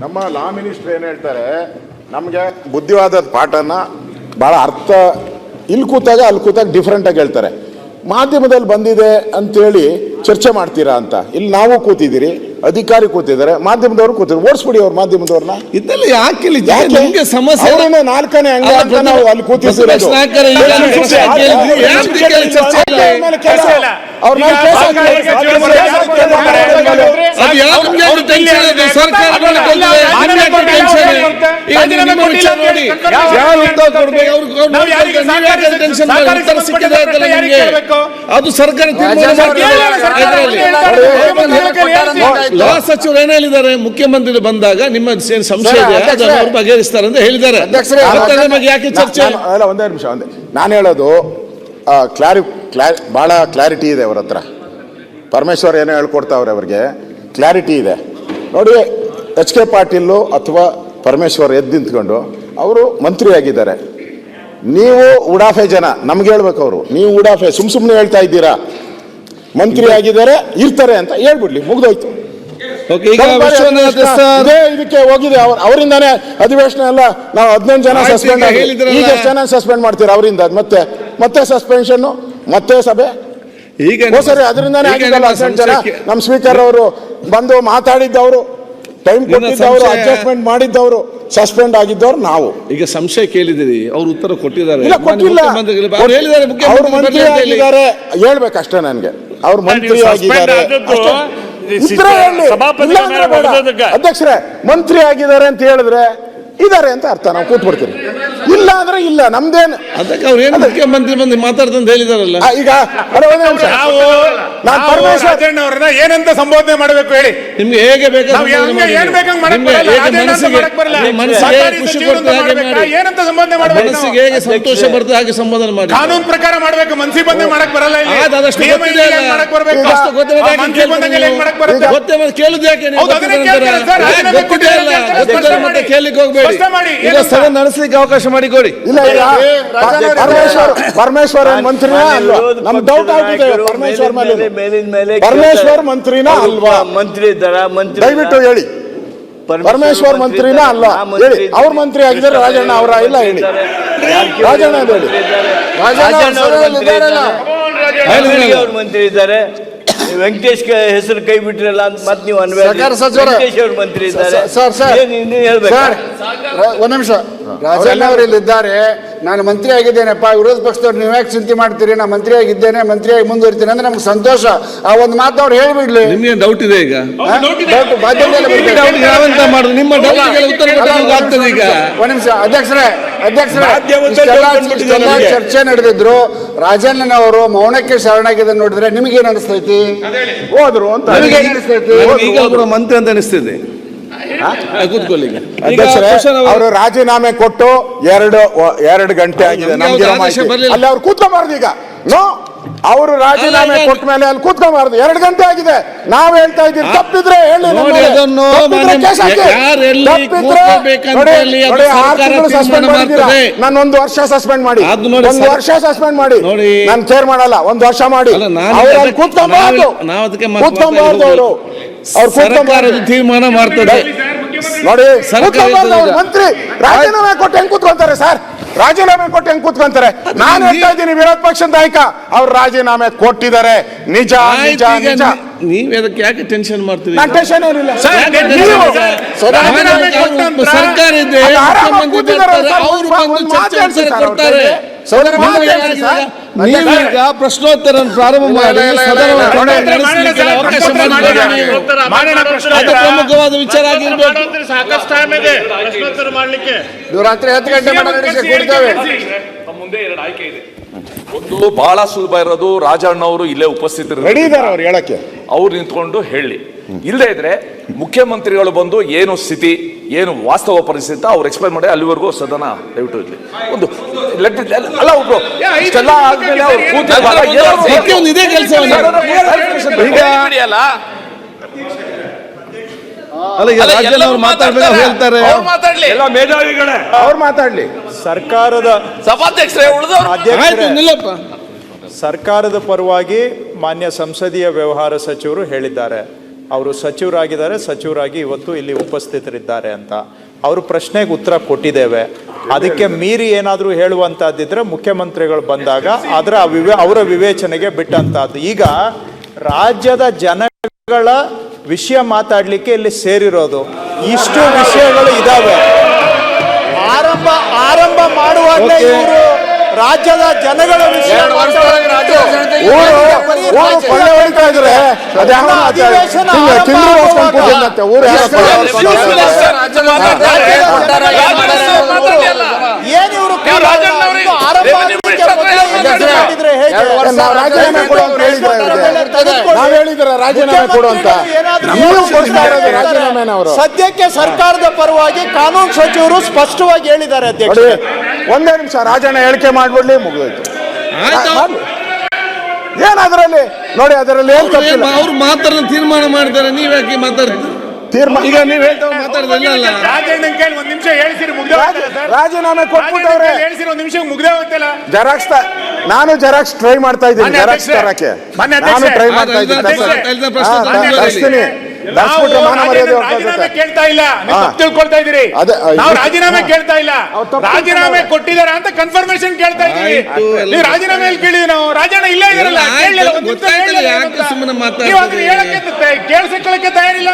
ನಮ್ಮ law minister ಏನು ಹೇಳ್ತಾರೆ ನಮಗೆ ಬುದ್ಧಿವಾದದ ಪಾಠನ ಭಾಳ ಅರ್ಥ ಇಲ್ಲಿ ಕೂತಾಗ ಅಲ್ಲಿ ಕೂತಾಗ ಡಿಫ್ರೆಂಟಾಗಿ ಹೇಳ್ತಾರೆ. ಮಾಧ್ಯಮದಲ್ಲಿ ಬಂದಿದೆ ಅಂತೇಳಿ ಚರ್ಚೆ ಮಾಡ್ತೀರಾ ಅಂತ. ಇಲ್ಲಿ ನಾವು ಕೂತಿದ್ದೀರಿ ಅಧಿಕಾರಿ ಕೂತಿದ್ದಾರೆ ಮಾಧ್ಯಮದವರು ಕೂತಿದ್ರು ಓಡಿಸ್ಬಿಡಿ ಅವ್ರು ಮಾಧ್ಯಮದವ್ರನ್ನ. ಇದ್ದಲ್ಲಿ ಯಾಕೆ ಇಲ್ಲಿ? ನಿಮ್ಗೆ ಸಮಸ್ಯೆ ಅವ್ರೇನೋ ನಾಲ್ಕನೇ ಹಂಗ ಅಂತ ನಾವು ಅಲ್ಲಿ ಕೂತಿಸಿರೋದು. ಅದು? ಸರ್ಕಾರ ಲಾ ಸಚಿವರು ಏನ್ ಹೇಳಿದ್ದಾರೆ? ಮುಖ್ಯಮಂತ್ರಿ ಬಂದಾಗ ನಿಮ್ಮ ಏನ್ ಸಂಶಯ ಬಗೆಹರಿಸ್ತಾರೆ ಅಂತ ಹೇಳಿದ್ದಾರೆ. ಯಾಕೆ ಚರ್ಚೆ? ಒಂದೇ ನಿಮಿಷ ಒಂದೇ. ನಾನು ಹೇಳೋದು ಕ್ಲಾರಿ ಕ್ಲಾ ಭಾಳ ಕ್ಲಾರಿಟಿ ಇದೆ ಅವ್ರ ಹತ್ರ. ಪರಮೇಶ್ವರ್ ಏನೋ ಹೇಳ್ಕೊಡ್ತಾವ್ರೆ ಅವ್ರಿಗೆ. ಕ್ಲಾರಿಟಿ ಇದೆ. ನೋಡಿ ಎಚ್ ಕೆ ಪಾಟೀಲು ಅಥವಾ ಪರಮೇಶ್ವರ್ ಎದ್ದು ನಿಂತ್ಕೊಂಡು ಅವರು ಮಂತ್ರಿ ಆಗಿದ್ದಾರೆ ನೀವು ಉಡಾಫೆ ಜನ ನಮ್ಗೆ ಹೇಳ್ಬೇಕು ಅವರು. ನೀವು ಉಡಾಫೆ ಸುಮ್ ಸುಮ್ಮನೆ ಹೇಳ್ತಾ ಇದ್ದೀರಾ? ಮಂತ್ರಿ ಆಗಿದ್ದಾರೆ ಇರ್ತಾರೆ ಅಂತ ಹೇಳ್ಬಿಡ್ಲಿ ಮುಗ್ದೋಯ್ತು. ಇದಕ್ಕೆ ಹೋಗಿದೆ ಅವ್ರ ಅವರಿಂದಾನೇ ಅಧಿವೇಶನ ಎಲ್ಲ ನಾವು ಹದಿನೈದು ಜನ ಸಸ್ಪೆಂಡ್ ಈಗ ಜನ ಸಸ್ಪೆಂಡ್ ಮಾಡ್ತೀರಾ ಅವರಿಂದ? ಮತ್ತೆ ಮತ್ತೆ ಸಸ್ಪೆನ್ಷನ್ ಮತ್ತೆ ಸಭೆ? ಈಗ ಸರಿ ಅದರಿಂದಾನೇ ಆಗಿದ್ದಲ್ಲ ನಿಮ್ಮ ಜನ? ನಮ್ಮ ಸ್ಪೀಕರ್ ಅವರು ಬಂದು ಮಾತಾಡಿದ್ದವರು ಟೈಮ್ ಕೊಟ್ಟಿದ್ದವರು ಅಡ್ಜಸ್ಟ್ಮೆಂಟ್ ಮಾಡಿದ್ದವರು ಸಸ್ಪೆಂಡ್ ಆಗಿದ್ದವ್ರು ನಾವು. ಈಗ ಸಂಶಯ ಕೇಳಿದಿರಿ ಅವ್ರು ಉತ್ತರ ಕೊಟ್ಟಿದ್ದಾರೆ. ಇಲ್ಲ ಕೊಟ್ಟಿಲ್ಲ. ಅವ್ರು ಹೇಳಿದ್ದಾರೆ ಅವ್ರು ಮುಖ್ಯಮಂತ್ರಿ ಮಂತ್ರಿ. ಆಗಿದ್ದಾರೆ ಹೇಳ್ಬೇಕಷ್ಟೇ ನನಗೆ. ಅವ್ರು ಮಂತ್ರಿ ಆಗಿದ್ದಾರೆ ಅಷ್ಟೇ. ಅಧ್ಯಕ್ಷರೇ ಮಂತ್ರಿ ಆಗಿದ್ದಾರೆ ಅಂತ ಹೇಳಿದ್ರೆ ಇದಾರೆ ಅಂತ ಅರ್ಥ. ನಾವು ಕೂತ್ಬಿಡ್ತೀವಿ. ಇಲ್ಲ ಅಂದ್ರೆ ಇಲ್ಲ ನಮ್ದೇನು ಅದಕ್ಕೆ ಅವ್ರು ಏನು ಮುಖ್ಯಮಂತ್ರಿ ಬಂದು ಮಾತಾಡ್ತಂತ ಹೇಳಿದಾರಲ್ಲ? ಈಗ ಅಲ್ಲ, ಒಂದೇ ನಿಮಿಷ. ನಾವು ನಾನ್ ನಾವು ಪರಮೇಶ್ವರ್ ರಾಜಣ್ಣ ಅವ್ರನ್ನ ಏನಂತ ಸಂಬೋಧನೆ ಮಾಡಬೇಕು ಹೇಳಿ. ನಿಮ್ಗೆ ಹೇಗೆ ಬೇಕಾದ್ರೆ ನಾವು ಸಂಬೋಧನೆ ಹಂಗೆ ಏನ್ ಬೇಕಂಗ್ ಮಾಡಕ್ ನಿಮ್ಗೆ ಬರಲ್ಲ. ಹೇಗೆ ರಾಜಣ್ಣ ಅಂತ ಮನಸ್ಸಿಗೆ ಮಾಡಕ್ ಬರಲ್ಲ. ನಿಮ್ಮ ಮನಸ್ಸಿಗೆ ಸರ್ಕಾರಿ ಖುಷಿ ಸಚಿವರು ಅಂತ ಕೊಡ್ತದೆ ಹಾಗೆ ಮಾಡ್ಬೇಕಾ? ಮಾಡಿ. ಏನಂತ ಸಂಬೋಧನೆ ಮಾಡಬೇಕು ಮನಸ್ಸಿಗೆ ಹೇಗೆ ಸಂತೋಷ ಬರ್ತದೆ ಹಾಗೆ ಸಂಬೋಧನೆ ಮಾಡಿ. ಕಾನೂನು ಪ್ರಕಾರ ಮಾಡ್ಬೇಕು ಮನ್ಸಿ ಬಂದೆ ಮಾಡಕ್ ಬರಲ್ಲ ಇಲ್ಲಿ. ಅದಷ್ಟು ನಿಯಮ ಗೊತ್ತಿದೆ ಇದೆ, ಅಲ್ಲ. ಹೆಂಗ್ ಮಾಡಕ್ ಬರ್ಬೇಕು. ಅಷ್ಟು ಗೊತ್ತಿದೆ, ಯಾಕೆ ಮನ್ಸಿ ಕೇಳ್ತೀರಿ ಬಂದಂಗೆ ಹೆಂಗ್ ಮಾಡಕ್ ಬರುತ್ತೆ? ಗೊತ್ತೇ ಮತ್ತೆ ಕೇಳುದು ಯಾಕೆ ನೀವು? ಹೌದು, ಅದನ್ನೇ ಗೊತ್ತಿದೆ ಕೇಳ್ತಾರೆ ಅಂತಾರ? ಸರ್, ಅದನ್ನೇ ಗೊತ್ತಿದೆ ಅಲ್ಲ. ಗೊತ್ತಿದೆ ಗೊತ್ತಿದೆ ಸ್ಪಷ್ಟ ಮತ್ತೆ ಮಾಡಿ. ಕೇಳಲಿಕ್ಕೆ ಹೋಗ್ಬೇಡಿ. ಸ್ಪಷ್ಟ ಮಾಡಿ, ಈಗ ನಡೆಸಲಿಕ್ಕೆ ಅವಕಾಶ ಮಾಡಿಕೊಡಿ. ಇಲ್ಲ ಈಗ ಪರಮೇಶ್ವರ್ ಪರಮೇಶ್ವರ್ ಮಂತ್ರಿ ಅಲ್ವಾ? ನಮ್ ಡೌಟ್ ಆಗಿದೆ ಪರಮೇಶ್ವರ್ ಮೇಲೆ ಮೇಲಿನ ಮೇಲೆ ಪರಮೇಶ್ವರ್ ಮಂತ್ರಿನಾ ಅಲ್ವಾ? ಮಂತ್ರಿ ಇದ್ದಾರ ಮಂತ್ರಿ ದಯವಿಟ್ಟು ಹೇಳಿ. ಪರಮೇಶ್ವರ್ ಮಂತ್ರಿನ ಅಲ್ಲ ಹೇಳಿ. ಅವ್ರ ಮಂತ್ರಿ ಆಗಿದ್ದಾರೆ ರಾಜಣ್ಣ ಅವರ ಇಲ್ಲ ಹೇಳಿ. ರಾಜಣ್ಣ ಹೇಳಿ. ರಾಜಣ್ಣ ಅವ್ರ ಮಂತ್ರಿ ಇದ್ದಾರೆ. ವೆಂಕಟೇಶ್ ಹೆಸರು ಕೈ ಬಿಟ್ರಲ್ಲ ಅಂತ ಮತ್ತೆ ನೀವು ಅನ್ಬೇಡಿ ಸಚಿವರ- ಸಚಿವರೇ. ವೆಂಕಟೇಶ್ ಅವ್ರ ಮಂತ್ರಿ ಇದ್ದಾರೆ. Sir, sir. ಏನ್ ಇನ್ನೇನ್ ಹೇಳ್ಬೇಕು? ಸರ್ ರ- ಒಂದ್ ನಿಮಿಷ. ರಾಜಣ್ಣ ಅವರು ಇಲ್ಲಿದ್ದಾರೆ. ನಾನು ಮಂತ್ರಿ ಆಗಿದ್ದೇನೆಪ್ಪ? ವಿರೋಧ ಪಕ್ಷದವ್ರು ನೀವು ಯಾಕೆ ಚಿಂತೆ ಮಾಡ್ತೀರಿ? ನಾನು ಮಂತ್ರಿ ಆಗಿದ್ದೇನೆ ಮಂತ್ರಿಯಾಗಿ ಮುಂದುವರಿತೀನಿ ಅಂದ್ರೆ ನಮ್ಗೆ ಸಂತೋಷ. ಆ ಒಂದು ಮಾತು ಅವ್ರು ಹೇಳ್ಬಿಡ್ಲಿ. ನಿಮ್ಗೆ ಡೌಟ್ ಇದೆ ಈಗ? ಹಾ? ಡೌಟ್ ಬಾಧ್ಯತೆಯಲ್ಲಿ ಬರ್ಬೇಕು. ಡೌಟ್ ಯಾವಂತ ಮಾಡುದು? ನಿಮ್ಮ ಡೌಟ್ಗೆಲ್ಲ ಉತ್ತರ ಆಗ್ತದೆ ಈಗ. ಒಂದ್ ನಿಮಿಷ ಅಧ್ಯಕ್ಷರೇ. ಚರ್ಚೆ ನಡೆದಿದ್ರು. ರಾಜಣ್ಣನವರು ಮೌನಕ್ಕೆ ಶರಣಾಗಿದೆ ನೋಡಿದ್ರೆ ನಿಮ್ಗೆ ಏನ್ ಅನಿಸ್ತೈತಿ? ಹೋದ್ರು ಅಂತ. ನಿಮಗೆ ಏನ್ ಅನಿಸ್ತೈತಿ? ಮಂತ್ರಿ ಅಂತ ಅನಿಸ್ತಿದೆ. ಅವರು- ರಾಜೀನಾಮೆ ಕೊಟ್ಟು ಎರಡು ಎರಡು ಗಂಟೆ ಆಗಿದೆ. ನಮ್ಗೆ ಬರ್ಲಿಲ್ಲ. ಅಲ್ಲಿ ಅವ್ರು ಕೂತ್ಕೊಂಬಾರ್ದು ಈಗ. ನೋ ಅವರು ರಾಜೀನಾಮೆ ಕೊಟ್ಟ ಮೇಲೆ ಅಲ್ಲಿ ಕೂತ್ಕೊಂಬಾರ್ದು ಎರಡು ಗಂಟೆ ಆಗಿದೆ. ನಾವ್ ಹೇಳ್ತಾ ಇದ್ದೀವಿ. ತಪ್ಪಿದ್ರೆ ಹೇಳಿ ಮಾಡಿದ್ದೀರಾ. ನಾನು ಒಂದು ವರ್ಷ ಸಸ್ಪೆಂಡ್ ಮಾಡಿ. ಒಂದು ವರ್ಷ ಸಸ್ಪೆಂಡ್ ಮಾಡಿ. ನಾನು ಕೇರ್ ಮಾಡಲ್ಲ. ಒಂದು ವರ್ಷ ಮಾಡಿ. ಅವ್ರು ಕೂತ್ಕೊಂಬಾರ್ದು ಅವರು. ಅವ್ರು ಕೂತ್ಕೊಂಬಾರ್ದು ತೀರ್ಮಾನ ಮಾಡ್ತಾರೆ ನೋಡಿ. ಮಂತ್ರಿ ರಾಜೀನಾಮೆ ಕೊಟ್ಟು ಹೆಂಗ್ ಕೂತ್ಕೊಂತಾರೆ ಸರ್? ರಾಜೀನಾಮೆ ಕೊಟ್ಟು ಹೆಂಗ್ ಕೂತ್ಕೊಂತಾರೆ? ನಾನು ಹೇಳ್ತಾ ಇದ್ದೀನಿ ವಿರೋಧ ಪಕ್ಷದ ನಾಯಕ ಅವ್ರು ರಾಜೀನಾಮೆ ಕೊಟ್ಟಿದ್ದಾರೆ. ನಿಜ ನಿಜ ನಿಜ. ನೀವ್ ಅದಕ್ಕೆ ಯಾಕೆ ಟೆನ್ಷನ್ ಮಾಡ್ತೀರಿ ಟೆನ್ಷನ್ ಏನಿಲ್ಲ ಸರ್ಕಾರ ಇದೆ ಅವರು ಬಂದು ಚರ್ಚೆ ಕೊಡ್ತಾರೆ. ನೀವೀಗ ಪ್ರಶ್ನೋತ್ತರ ಪ್ರಾರಂಭ ಮಾಡಿ ಪ್ರಮುಖವಾದ ವಿಚಾರ ಆಗಿರ್ಬೇಕು ಸಾಕಷ್ಟು ಟೈಮ್ ಇದೆ ಪ್ರಶ್ನೋತ್ತರ ಮಾಡ್ಲಿಕ್ಕೆ ನೀವು ರಾತ್ರಿ ಹತ್ತು ಗಂಟೆ ಮುಂದೆ ಎರಡು ಆಯ್ಕೆ ಇದೆ ಒಂದು ಬಹಳ ಸುಲಭ ಇರೋದು ರಾಜಣ್ಣ ಅವರು ಇಲ್ಲೇ ಉಪಸ್ಥಿತರು ರೆಡಿ ಇದ್ದಾರೆ ಅವ್ರು ಹೇಳಕ್ಕೆ. ಅವ್ರು ನಿಂತ್ಕೊಂಡು ಹೇಳಿ. ಇಲ್ಲದೆ ಇದ್ರೆ ಮುಖ್ಯಮಂತ್ರಿಗಳು ಬಂದು ಏನು ಸ್ಥಿತಿ ಏನು ವಾಸ್ತವ ಪರಿಸ್ಥಿತಿ ಅಂತ ಅವ್ರು ಎಕ್ಸ್ಪ್ಲೈನ್ ಮಾಡಿ ಅಲ್ಲಿವರೆಗೂ ಸದನ ದಯವಿಟ್ಟು ಇರ್ಲಿ. ಒಂದು ಅಲ್ಲ ಒಬ್ರು ಇಷ್ಟೆಲ್ಲ ಆದ್ಮೇಲೆ ಅವ್ರು ಅವ್ರು ಮಾತಾಡ್ಲಿ. ಸರ್ಕಾರದ ಸಭಾಧ್ಯಕ್ಷರೇ ಉಳಿದವ್ರು? ಆಯ್ತು ನಿಲ್ಲಪ್ಪ. ಸರ್ಕಾರದ ಪರವಾಗಿ ಮಾನ್ಯ ಸಂಸದೀಯ ವ್ಯವಹಾರ ಸಚಿವರು ಹೇಳಿದ್ದಾರೆ. ಅವರು ಸಚಿವರಾಗಿದ್ದಾರೆ ಸಚಿವರಾಗಿ ಇವತ್ತು ಇಲ್ಲಿ ಉಪಸ್ಥಿತರಿದ್ದಾರೆ ಅಂತ. ಅವರು ಪ್ರಶ್ನೆಗೆ ಉತ್ತರ ಕೊಟ್ಟಿದ್ದೇವೆ. ಅದಕ್ಕೆ ಮೀರಿ ಏನಾದರೂ ಹೇಳುವಂತಹದ್ದಿದ್ರೆ ಮುಖ್ಯಮಂತ್ರಿಗಳು ಬಂದಾಗ ಅದರ ವಿವೇ ಅವರ ವಿವೇಚನೆಗೆ ಬಿಟ್ಟಂತಹದ್ದು. ಈಗ ರಾಜ್ಯದ ಜನಗಳ ವಿಷಯ ಮಾತಾಡಲಿಕ್ಕೆ ಇಲ್ಲಿ ಸೇರಿರೋದು. ಇಷ್ಟು ವಿಷಯಗಳು ಇದಾವೆ. ಆರಂಭ ಆರಂಭ ಮಾಡುವಾಗಲೇ ಇವರು ರಾಜ್ಯದ ಜನಗಳ ವಿಷಯ ಎರಡು ನಾವು ರಾಜೀನಾಮೆ ಕೊಡು ಅಂತ ಹೇಳಿದ್ರೆ ಅವ್ರಿಗೆ. ನಾವ್ ಹೇಳಿದ್ರೆ ರಾಜೀನಾಮೆ ಕೊಡು ಅಂತ ಏನಾದ್ರೂ ನೀವು ಯೋಚನೆ ಕೊಡ್ತಾ ಇರೋದು ಮಾಡಿದ್ದಾರೆ. ರಾಜೀನಾಮೆನ ಅವರು ಸದ್ಯಕ್ಕೆ ಸರ್ಕಾರದ ಪರವಾಗಿ ಕಾನೂನು ಸಚಿವರು ಸ್ಪಷ್ಟವಾಗಿ ಹೇಳಿದ್ದಾರೆ ಅಧ್ಯಕ್ಷ ಒಂದೇ ನಿಮಿಷ ರಾಜಣ್ಣ ಹೇಳಿಕೆ ಮಾಡ್ಬಿಡ್ಲಿ ಮುಗಿದೋಯ್ತು. ಏನ್ ಅದರಲ್ಲಿ? ನೋಡಿ ಅದರಲ್ಲಿ ಏನ್ ತಪ್ಪಿಲ್ಲ. ಅವ್ರು ಮಾತಾಡೋ ತೀರ್ಮಾನ ಮಾಡಿದ್ದಾರೆ ನೀವ್ಯಾಕೆ ಮಾತಾಡ್ತೀರಿ ತೀರ್ಮಾನ ಈಗ ನೀವ್ ಹೇಳ್ತಾ ಮಾತಾಡ್ದಿಲ್ಲ ರಾಜಣ್ಣನ್ ಕೇಳಿ ಒಂದ್ ನಿಮಿಷ ಹೇಳ್ಸಿರಿ ಮುಗ್ದೆ ರಾಜೀನಾಮೆ ಕೊಟ್ಬಿಟ್ಟವ್ರೆ. ಹೇಳ್ಸಿರಿ ಒಂದ್ ನಿಮಿಷ ಮುಗ್ದೇ ಹೋಗ್ತಲ್ಲ ಜೆರಾಕ್ಸ್ ನಾನು ಜೆರಾಕ್ಸ್ ಟ್ರೈ ಮಾಡ್ತಾ ಇದ್ದೀನಿ ಜೆರಾಕ್ಸ್ ತರಕ್ಕೆ. ನಾನು ಟ್ರೈ ಮಾಡ್ತಾ ಇದ್ದೀನಿ. ಕೇಳ್ತಾ ಇಲ್ಲ. ತಿಳ್ಕೊಳ್ತಾ ಇದೀರಿ ನಾವು ರಾಜೀನಾಮೆ ಕೇಳ್ತಾ ಇಲ್ಲ. ರಾಜೀನಾಮೆ ಕೊಟ್ಟಿದಾರ ಅಂತ ಕನ್ಫರ್ಮೇಶನ್ ಕೇಳ್ತಾ ಇದೀವಿ ನೀವು ರಾಜೀನಾಮೆ ಕೇಳಿದ್ವಿ ನಾವು. ರಾಜಣ್ಣ ಇಲ್ಲ ಇದಾರಲ್ಲ ಕೇಳಿಸ್ಕೊಳ್ಳಕ್ಕೆ ತಯಾರಿಲ್ಲ